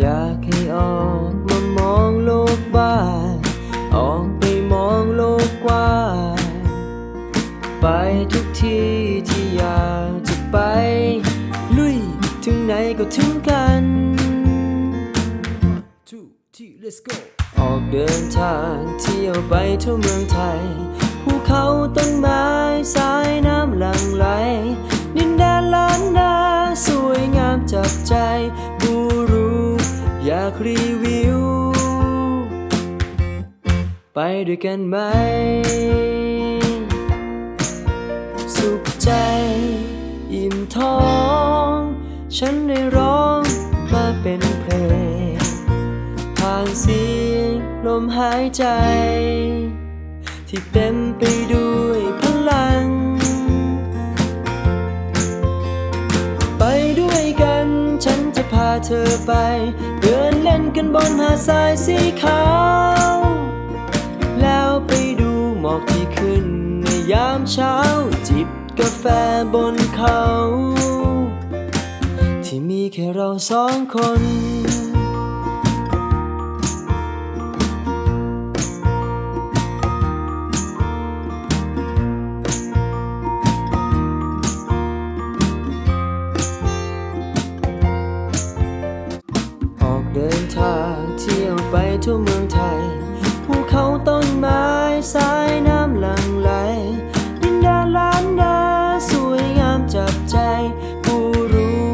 อยากให้ออกมามองโลกบ้านออกไปมองโลกกว้างไปทุกที่ที่อยากจะไป ลุยถึงไหนก็ถึงกัน two three let's go ออกเดินทางเที่ยวไปทั่วเมืองไทยภูเขาต้นไม้สายน้ำหลั่งไหลดินแดนล้านนาสวยงามจับใจากรีวิว ไปด้วยกันไหม สุขใจ อิ่มท้อง ฉันได้ร้องมาเป็นเพลง ผ่านเสียงลมหายใจ ที่เต็มไปด้วยพลัง ไปด้วยกัน ฉันจะพาเธอไปเดินเล่น กันบนหาดทรายสีขาว แล้วไปดูหมอกที่ขึ้นในยามเช้าจิบกาแฟบนเขา ที่มีแค่เราสองคน ไปทั่วเมืองไทย ภูเขาต้นไม้สายน้ำหลั่งไหล ดินแดนล้านนาสวยงามจับใจผู้รู้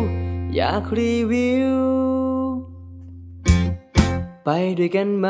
อยากรีวิว ไปด้วยกันไหม